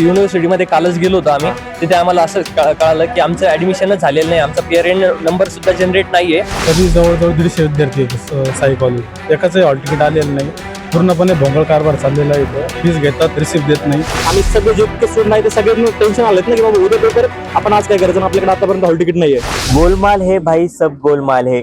युनिव्हर्सिटीमध्ये कालच गेलो होतो आम्ही. तिथे आम्हाला असं कळ- कळालं की आमचं ऍडमिशनच झालेलं नाही. आमचा पेरेंट नंबर सुद्धा जनरेट नाहीये. तरी जवळजवळ दीडशे विद्यार्थी आहेत साई कॉलेज एकाचंही हॉल तिकीट आलेलं नाही. पूर्णपणे भोंगळ कारभार चाललेला आहे इथं. फीस घेतात रिसिप्ट देत नाही. आम्ही सगळे जितके स्टुडंट आहे ते सगळे टेन्शन आलेत ना की बाबा उद्या पेपर आपण आज काय करायचं? आपल्याकडे आतापर्यंत हॉल तिकीट नाहीये. गोलमाल हे भाई सब गोलमाल हे.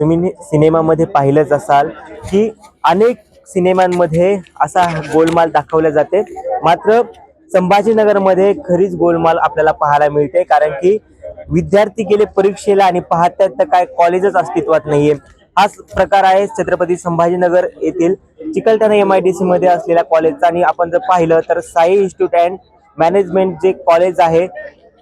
तुम्ही सिनेमामध्ये पाहिलंच असाल की अनेक सिनेमांमध्ये असा गोलमाल दाखवला जाते. मात्र संभाजीनगरमध्ये खरीच गोलमाल आपल्याला पाहायला मिळते कारण की विद्यार्थी गेले परीक्षेला आणि पाहतात तर काय कॉलेजच अस्तित्वात नाहीये. हाच प्रकार आहे छत्रपती संभाजीनगर येथील Chikalthana M I D C मध्ये असलेल्या कॉलेजचा. आणि आपण जर पाहिलं तर साई इन्स्टिट्यूट अँड मॅनेजमेंट जे कॉलेज आहे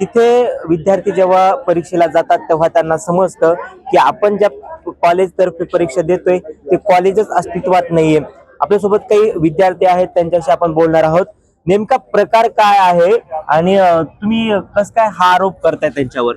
तिथे विद्यार्थी जेव्हा परीक्षेला जातात तेव्हा त्यांना समजतं की आपण ज्या कॉलेजतर्फे परीक्षा देतोय ते कॉलेजच अस्तित्वात नाहीये. आपल्यासोबत काही विद्यार्थी आहेत त्यांच्याशी आपण बोलणार आहोत. नेमका प्रकार काय आहे आणि तुम्ही कस काय हा आरोप करताय त्यांच्यावर?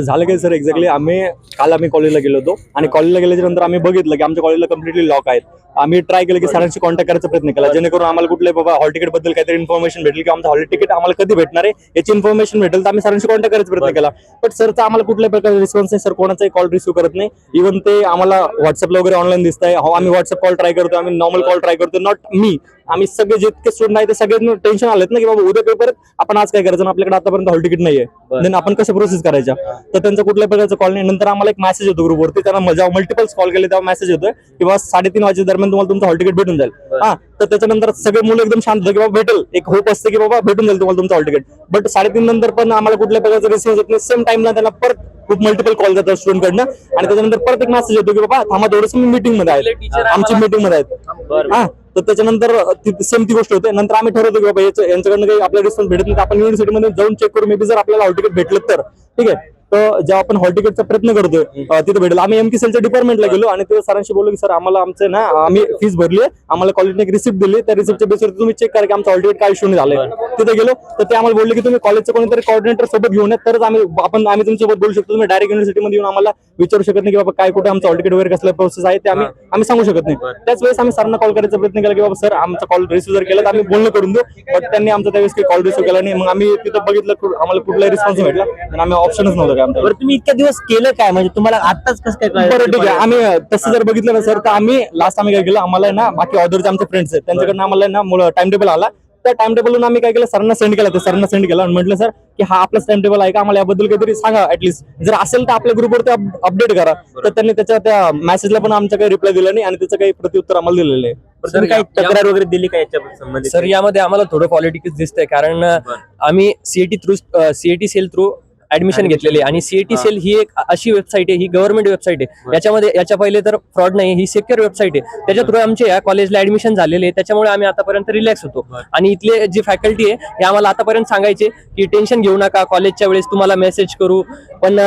झालं काय सर एक्झॅक्टली आम्ही काल आम्ही कॉलेजला गेलो होतो. आणि कॉलेजला गेल्याच्यानंतर आम्ही बघितलं की आमच्या कॉलेजला कम्प्लिटली लॉक आहेत. आम्ही ट्राय केलं की सरांशी कॉन्टॅक्ट करायचा प्रयत्न केला. जेणेकरून आम्हाला कुठले बाबा हॉल तिकीटबद्दल काहीतरी इन्फॉर्मेशन भेटेल की आमचं हॉल तिकीट आम्हाला कधी भेटणार आहे याची इन्फॉर्मेशन भेटेल तर आम्ही सरांशी कॉन्टॅक्ट करायचा प्रयत्न केला. बट सरचा आम्हाला कुठल्याही प्रकारचा रिस्पॉन्स नाही. सर कोणाचाही कॉल रिसिव्ह करत नाही. इव्हन ते आम्हाला व्हॉट्सअपला वगैरे ऑनलाईन दिसत आहे आम्ही व्हॉट्सअप कॉल ट्राय करतो आम्ही नॉर्मल कॉल ट्राय करतो नॉट मी आम्ही सगळे जितके स्टुडंट आहे ते सगळे टेन्शन आलेत ना की बाबा उद्या पेपर आपण आज काय करायचं? आपल्याकडे आतापर्यंत हॉल तिकीट नाहीये. देन आपण कशा प्रोसेस करायच्या तर त्यांचा कुठल्याही प्रकारचा कॉल नाही. नंतर आम्हाला एक मेसेज येतो ग्रुपवरती त्यांना जेव्हा मल्टिपल्स कॉल केले तेव्हा मेसेज येतोय की बाबा साडेतीन वाजे दरम्यान तुम्हाला तुमचं हॉल तिकीट भेटून जाईल. हा तर त्याच्यानंतर सगळे मुलं एकदम शांत की बाबा भेटेल. एक होप असते की बाबा भेटून जाईल तुम्हाला तुमचं हॉल तिकीट बट साडेतीन नंतर पण आम्हाला कुठल्या प्रकारचा रिस्पॉन्स येत नाही. सेम टाइमला त्यांना परत खूप मल्टिपल कॉल जातात स्टुडंट कडनं. आणि त्याच्यानंतर परत एक मेसेज येतो की बाबा थांबा थोडस मी मीटिंगमध्ये आहे. आमची मीटिंगमध्ये आहेत. हा. तर त्याच्यानंतर सेम ती गोष्ट होते. नंतर आम्ही ठरवतो की बाबा यांच्याकडनं काही आपल्याला रिस्पॉन्स भेटत नाही. तर आपण युनिव्हर्सिटीमध्ये जाऊन चेक करू. मे बी जर आपल्याला हॉल तिकीट भेटलं तर. ठीक आहे? तर जेव्हा आपण हॉल तिकीटचा प्रयत्न करतोय तिथे भेटेल. आम्ही एमकी सेलच्या डिपार्टमेंटला गेलो आणि ते सरांशी बोललो की सर आम्हाला आमचं ना आम्ही फीस भरली आहे. आम्हाला कॉलेजने एक रिसिप्ट दिली त्या रिसिप्टच्या बेसवर तुम्ही चेक करा की आमचं हॉल तिकीट काय इश्यू झालंय. तिथे गेलो. तर ते आम्हाला बोलले की तुम्ही कॉलेजचं कोणीतरी कॉर्डिनेटर सोबत घेऊन या. तरच आम्ही आपण आम्ही तुमच्यासोबत बोलू शकतो. तुम्ही डायरेक्ट युनिव्हर्सिटीमध्ये येऊन आम्हाला विचारू शकत नाही की बाबा काय कुठे आमचं हॉल तिकीट वगैरे कसलं प्रोसेस आहे ते आम्ही आम्ही सांगू शकत नाही. त्याच वेळेस आम्ही सरांना कॉल करायचा प्रयत्न केला की बाबा सर आमचा कॉल रिसिव्ह जर केला तर आम्ही बोलणं करून देऊ. बट त्यांनी आमचा त्यावेळेस काही कॉल रिसिव्ह केला नाही. मग आम्ही तिथं बघितलं आम्हाला कुठलाही रिस्पॉन्स भेटला. आणि आम्ही ऑप्शनच नव्हतं बरं तुम्ही इतक्या दिवस केलं काय? म्हणजे तुम्हाला आताच कसं काय कळलं? बरं ठीक आहे. आम्ही तसं जर बघितलं ना सर तर आम्ही लास्ट आम्ही काय केलं? आम्हाला आहे ना बाकी ऑर्डरचे आमचे फ्रेंड्स आहेत त्यांच्याकडनं आम्हाला आहे ना टाइम टेबल आला. त्या टाइम टेबलून आम्ही काय केलं? सरांना सेंड केला ते सरांना सेंड केला. आणि म्हटलं सर की हा आपलाच टाइम टेबल आहे का? आम्हाला याबद्दल काहीतरी सांगा ऍटलीस्ट जर असेल तर आपल्या ग्रुपवरती अपडेट करा. तर त्यांनी त्याच्या त्या मेसेजला पण आमचा काही रिप्लाय दिला नाही आणि त्याचं काही प्रत्युत्तर आम्हाला दिलेलं आहे. बरं, तुम्ही काही तक्रार वगैरे दिली का याच्या संबंधित? सर यामध्ये आम्हाला थोडं पॉलिटिक्स दिसतंय. कारण आम्ही CET through CET cell through admission घेतलेली आणि सीएटी सेल ही. एक अशी वेबसाईट आहे ही गव्हर्नमेंट वेबसाईट आहे. याच्यामध्ये याच्या पहिले तर फ्रॉड नाही ही सेक्युअर वेबसाईट आहे. त्याच्या थ्रू आमचे या कॉलेजला ऍडमिशन झालेले आहे. त्याच्यामुळे आम्ही आतापर्यंत रिलॅक्स होतो. आणि इथले जी फॅकल्टी आहे हे आम्हाला आतापर्यंत सांगायचे की टेन्शन घेऊ नका. कॉलेजच्या वेळेस तुम्हाला मेसेज करू. पण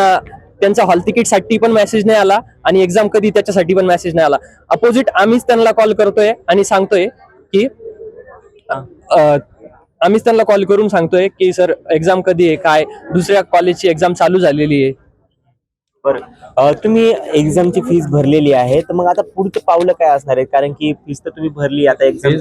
त्यांचा हॉल तिकीटसाठी पण मेसेज नाही आला आणि एक्झाम कधी त्याच्यासाठी पण मेसेज नाही आला. अपोजिट आम्हीच त्यांना कॉल करतोय आणि सांगतोय की आम्हीच त्यांना कॉल करून सांगतोय की सर एक्झाम कधी आहे? काय? दुसऱ्या कॉलेजची एक्झाम चालू झालेली आहे. बरं. तुम्ही एक्झामची फीस भरलेली आहे तर मग आता पुढचं पावलं काय असणार आहे? कारण की फीस तर तुम्ही भरली आता एक्झाम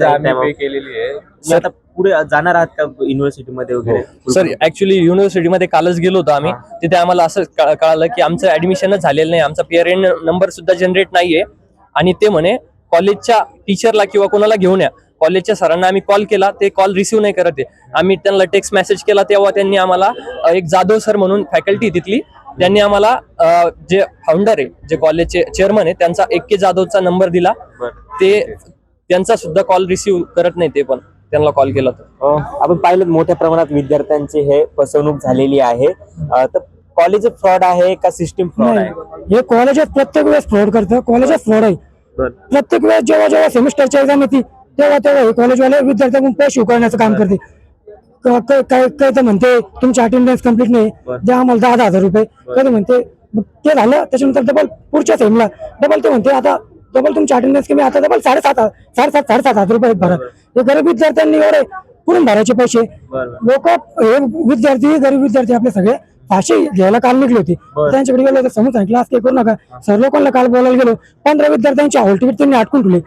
केलेली आहे. तुम्ही आता पुढे जाणार आहात का युनिव्हर्सिटी मध्ये वगैरे? सर ऍक्च्युली युनिव्हर्सिटीमध्ये कालच गेलो होतो आम्ही. तिथे आम्हाला असं कळ- कळालं की आमचं ऍडमिशनच झालेलं नाही. आमचा पेरेंट नंबर सुद्धा जनरेट नाहीये. आणि ते म्हणे कॉलेजच्या टीचरला किंवा कोणाला घेऊन या. कॉलेजच्या सरांना आम्ही कॉल केला. ते कॉल रिसिव्ह नाही करत आहे. आम्ही त्यांना टेक्स्ट मेसेज केला तेव्हा त्यांनी आम्हाला एक जाधव सर म्हणून फॅकल्टी तिथली त्यांनी आम्हाला जे फाउंडर आहे जे कॉलेजचे चेअरमन आहे त्यांचा एक के जाधवचा नंबर दिला. ते त्यांचा सुद्धा कॉल रिसिव्ह करत नाही ते पण. त्यांना कॉल केला तर आपण पाहिलं मोठ्या प्रमाणात विद्यार्थ्यांची हे फसवणूक झालेली आहे. तर कॉलेज फ्रॉड आहे का सिस्टीम फ्रॉड आहे? हे कॉलेजात प्रत्येक वेळेस फ्रॉड करतं. कॉलेजात फ्रॉड आहे. प्रत्येक वेळेस जेव्हा जेव्हा सेमिस्टरची एक्झाम येते तेव्हा तेव्हा हे कॉलेजवाले विद्यार्थ्यांकडून पैसे उकळण्याचं काम करते. काय काय तर म्हणते तुमची अटेंडन्स कंप्लीट नाही. द्या आम्हाला दहा दहा हजार रुपये. कधी म्हणते ते झालं त्याच्यानंतर डबल पुढच्या सेमला डबल ते म्हणते आता डबल तुमची अटेंडन्स कमी आता डबल साडेसात साडेसात साडेसात हजार रुपये भरा. हे गरीब विद्यार्थ्यांनी एवढे कुठून भरायचे पैसे. लोक हे विद्यार्थी गरीब विद्यार्थी आपले सगळे फाशी घ्यायला काल निघली होती. त्यांच्याकडे गेलो तर समोर सांगितलं काही करू नका. सर लोकांना काल बोलायला गेलो पंधरा विद्यार्थ्यांची हॉल तिकीट त्यांनी अटकून ठेवले.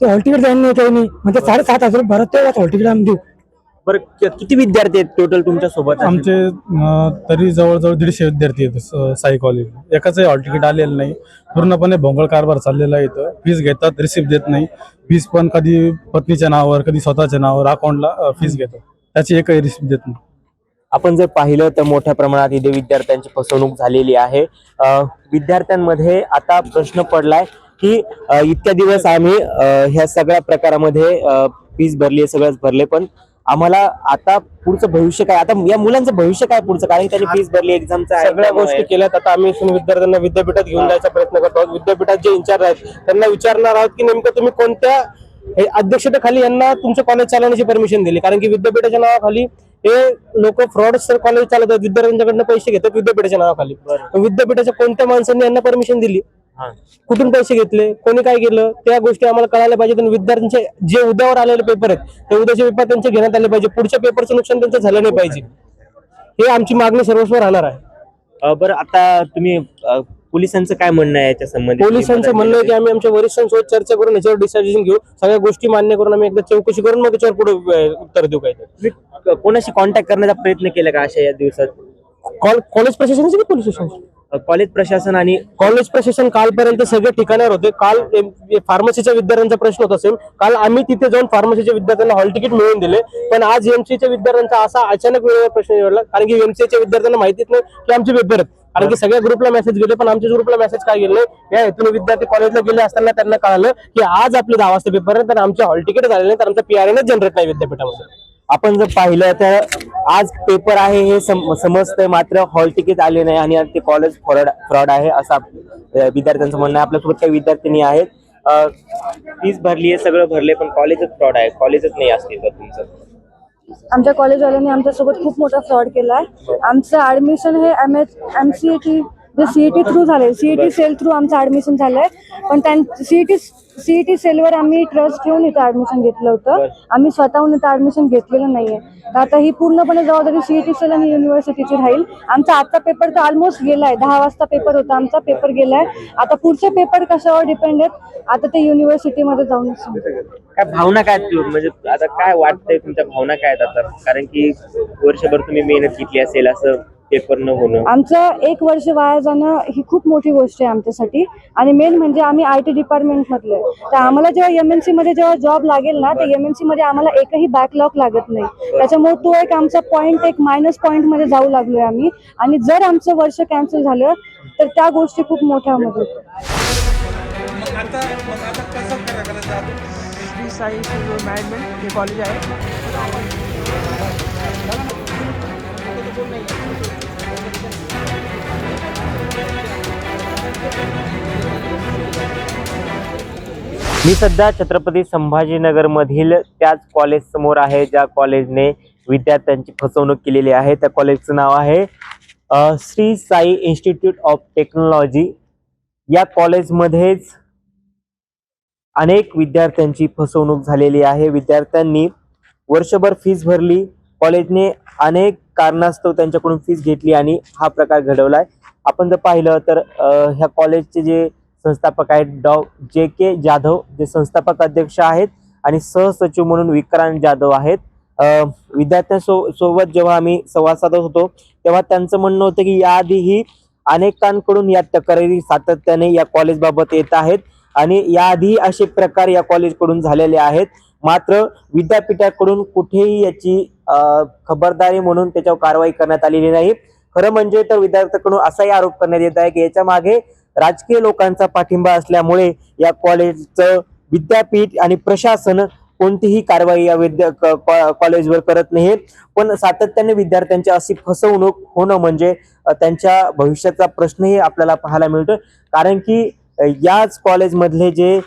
ते हॉल तिकीट द्यायला नाही काही नाही. म्हणजे साडेसात हजार रुपये भरत तेव्हाच हॉल तिकीट आम्ही देऊ. बरं क- किती विद्यार्थी आहेत टोटल तुमच्यासोबत? आमचे अं, तरी जवळजवळ दीडशे विद्यार्थी आहेत स- साई कॉलेज एकाचंही हॉल तिकीट आलेलं नाही. पूर्णपणे भोंगळ कारभार चाललेला आहे इथं. फीस घेतात रिसिप्ट देत नाही. फीस पण कधी पत्नीच्या नावावर कधी स्वतःच्या नावावर अकाउंटला फीस घेतात. त्याची एकही रिसिप्ट देत नाही. आपण जर पाहिलं तर मोठ्या प्रमाणात इथे विद्यार्थ्यांची फसवणूक झालेली आहे. अ, विद्यार्थ्यांमध्ये आता प्रश्न पडलाय की इतक्या दिवस आम्ही ह्या सगळ्या प्रकारामध्ये फीस भरली सगळंच भरले पण आम्हाला आता पुढचं भविष्य काय? आता या मुलांचं भविष्य काय पुढचं? कारण त्यांनी फीस भरली एक्झामचं सगळ्या गोष्टी केल्यात. आता आम्ही विद्यार्थ्यांना विद्यापीठात घेऊन जायचा प्रयत्न करतो आहोत. विद्यापीठात जे इन्चार्ज आहेत त्यांना विचारणार आहोत की नेमकं तुम्ही कोणत्या हे अध्यक्षतेखाली यांना तुमचं कॉलेज चालवण्याची परमिशन दिली? कारण की विद्यापीठाच्या नावाखाली हे लोक फ्रॉड कॉलेज चालवतात. विद्यार्थ्यांच्याकडनं पैसे घेतात विद्यापीठाच्या नावाखाली. विद्यापीठाच्या कोणत्या माणसांनी यांना परमिशन दिली. कुठून पैसे घेतले कोणी काय केलं त्या गोष्टी आम्हाला कळायला पाहिजे. आणि विद्यार्थ्यांचे जे उद्यावर आलेले पेपर आहेत ते उद्याचे पेपर त्यांचे घेण्यात आले पाहिजे. पुढच्या पेपरचं नुकसान त्यांचं झालं नाही पाहिजे. हे आमची मागणी सर्वस्व राहणार आहे. बरं आता तुम्ही पोलिसांचं काय म्हणणं आहे याच्या संबंधित पोलिसांचं म्हणणं आहे की आम्ही आमच्या वरिष्ठांसोबत चर्चा करून याच्यावर डिसिजन घेऊ. सगळ्या गोष्टी मान्य करून आम्ही एकदा चौकशी करून मग त्याच्यावर पुढे उत्तर देऊ काय कोणाशी कॉन्टॅक्ट करण्याचा प्रयत्न केला का अशा या दिवसात? कॉल कॉलेज प्रशासनाचे की पोलीस स्टेशन कॉलेज प्रशासन आणि कॉलेज प्रशासन कालपर्यंत सगळे ठिकाणावर होते. काल फार्मसीच्या विद्यार्थ्यांचा प्रश्न होता सेम काल आम्ही तिथे जाऊन फार्मसीच्या विद्यार्थ्यांना हॉल तिकीट मिळवून दिले. पण आज एमसीच्या विद्यार्थ्यांचा असा अचानक वेळेवर प्रश्न निवडला. कारण की एमसीच्या विद्यार्थ्यांना माहितीच नाही की आमचे पेपर आहेत. कारण की सगळ्या ग्रुपला मेसेज गेले पण आमच्या ग्रुपला मेसेज काय गेले या हेतून विद्यार्थी कॉलेजला गेले असताना त्यांना कळालं की आज आपले दहा वाजता पेपर आहे तर आमचे हॉल तिकीट झाले नाही तर आमचा पीआरएनच जनरेट नाही विद्यापीठामध्ये. आपण जर पाहिलं तर आज पेपर आहे हे सम- समजतंय मात्र हॉल तिकीट आले नाही आणि ते कॉलेज फ्रॉड फ्रॉड आहे असं विद्यार्थ्यांचं म्हणणं आहे. आपल्यासोबत काही विद्यार्थिनी आहेत. फीस भरली आहे सगळं भरले पण कॉलेजच फ्रॉड आहे. कॉलेजच नाही असते तर तुमचं. आमच्या कॉलेजवाल्यांनी आमच्यासोबत खूप मोठा फ्रॉड केला आहे आमचं ऍडमिशन हे M H M C A T J CET through झालंय सीईटी सेल थ्रू आमचं ऍडमिशन झालंय. पण त्यां सीईटी सीईटी सेलवर आम्ही ट्रस्ट ठेवून इथं ऍडमिशन घेतलं होतं. आम्ही स्वतःहून इथं ऍडमिशन घेतलेलं नाहीये. तर आता ही पूर्णपणे जबाबदारी सीईटी सेल आणि युनिव्हर्सिटीची राहील. आमचा आजचा पेपर तर ऑलमोस्ट गेलाय. दहा वाजता पेपर होता. आमचा पेपर गेलाय. आता पुढचे पेपर कशावर डिपेंड आहेत? आता ते युनिव्हर्सिटीमध्ये जाऊन. काय भावना काय म्हणजे आता काय वाटतंय तुमच्या भावना काय आहेत आता? कारण की वर्षभर तुम्ही मेहनत घेतली असेल असं पेपर न होणं. आमचं एक वर्ष वाया जाणं ही खूप मोठी गोष्ट आहे आमच्यासाठी. आणि मेन म्हणजे आम्ही आय टी डिपार्टमेंटमधले आहे. तर आम्हाला जेव्हा एम एन सी मध्ये जेव्हा जॉब लागेल ना तर एम एन सी मध्ये आम्हाला एकही बॅकलॉग लागत नाही. त्याच्यामुळे तो एक आमचा पॉईंट एक मायनस पॉईंटमध्ये जाऊ लागलोय आम्ही. आणि जर आमचं वर्ष कॅन्सल झालं तर त्या गोष्टी खूप मोठ्या मध्ये श्री साई सिल्वर मॅनेजमेंट हे कॉलेज आहे. मी सध्या छत्रपती संभाजीनगरमधील त्याच कॉलेज समोर आहे ज्या कॉलेजने विद्यार्थ्यांची फसवणूक केलेली आहे. त्या कॉलेजचं नाव आहे Shri Sai institute of technology या कॉलेजमध्येच अनेक विद्यार्थ्यांची फसवणूक झालेली आहे. विद्यार्थ्यांनी वर्षभर फीस भरली. कॉलेजने अनेक कारणास्तव त्यांच्याकडून फीस घेतली आणि हा प्रकार घडवलाय. आपण जर पाहिलं तर ह्या कॉलेजचे जे संस्थापक आहेत डॉ. जे के जाधव जे संस्थापक अध्यक्ष आहेत आणि सहसचिव म्हणून विक्रांत जाधव आहेत. विद्यार्थ्यांसो सोबत जेव्हा आम्ही संवाद साधत होतो तेव्हा त्यांचं म्हणणं होतं की याआधीही अनेकांकडून या तक्रारी सातत्याने या कॉलेजबाबत येत आहेत. आणि याआधी असे प्रकार या कॉलेजकडून झालेले आहेत. मात्र विद्यापीठाकडून कुठेही याची खबरदारी म्हणून त्याच्यावर कारवाई करण्यात आलेली नाही. खरं म्हणजे तर विद्यार्थ्याकडून असाही आरोप करण्यात येत आहे की याच्या मागे राजकीय लोकांचा पाठिंबा असल्यामुळे या कॉलेजचं विद्यापीठ आणि प्रशासन कोणतीही कारवाई या विद्या क- कॉ- कॉलेजवर करत नाही पण सातत्याने विद्यार्थ्यांची अशी फसवणूक होणं म्हणजे त्यांच्या भविष्याचा प्रश्नही आपल्याला पाहायला मिळतो कारण की याच कॉलेजमधले जे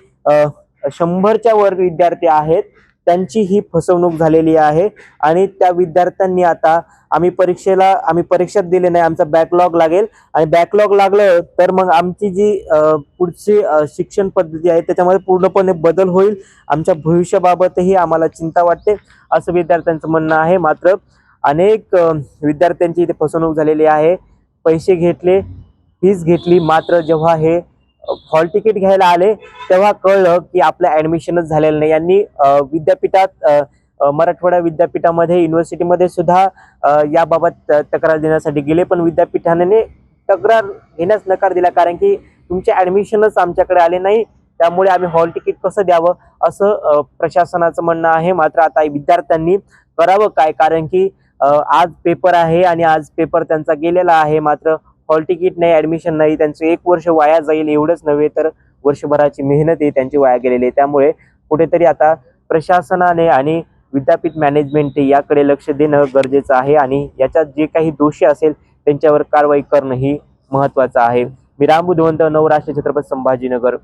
शंभरच्या वर विद्यार्थी आहेत. त्यांची ही फसवणूक झालेली आहे. आणि त्या विद्यार्थ्यांनी आता आम्ही परीक्षेला आम्ही परीक्षा दिले नाही आमचा बॅकलॉग लागेल. आणि बॅकलॉग लागलं तर मग आमची जी पुढची शिक्षण पद्धती आहे त्याच्यामध्ये पूर्णपणे बदल होईल. आमच्या भविष्याबाबतही आम्हाला चिंता वाटते असं विद्यार्थ्यांचं म्हणणं आहे. मात्र अनेक विद्यार्थ्यांची इथे फसवणूक झालेली आहे. पैसे घेतले फीज घेतली मात्र जेव्हा हे हॉल तिकीट घ्यायला आले तेव्हा कळलं की आपलं ऍडमिशनच झालेलं नाही. यांनी विद्यापीठात मराठवाडा विद्यापीठामध्ये युनिव्हर्सिटीमध्ये सुद्धा याबाबत तक्रार देण्यासाठी गेले. पण विद्यापीठाने तक्रार घेण्यास नकार दिला कारण की तुमचे ऍडमिशनच आमच्याकडे आले नाही. त्यामुळे आम्ही हॉल तिकीट कसं द्यावं असं प्रशासनाचं म्हणणं आहे. मात्र आता विद्यार्थ्यांनी करावं काय? कारण की आज पेपर आहे आणि आज पेपर त्यांचा गेलेला आहे. मात्र हॉल तिकीट नाही ऍडमिशन नाही त्यांचं एक वर्ष वाया जाईल एवढंच नव्हे तर वर्षभराची मेहनतही त्यांची वाया गेलेली आहे. त्यामुळे कुठेतरी आता प्रशासनाने आणि विद्यापीठ मॅनेजमेंट याकडे लक्ष देणं गरजेचं आहे आणि याच्यात जे काही दोषी असेल त्यांच्यावर कारवाई करणं ही महत्वाचं आहे. मी राम बुधवंत नवराष्ट्र छत्रपती संभाजीनगर.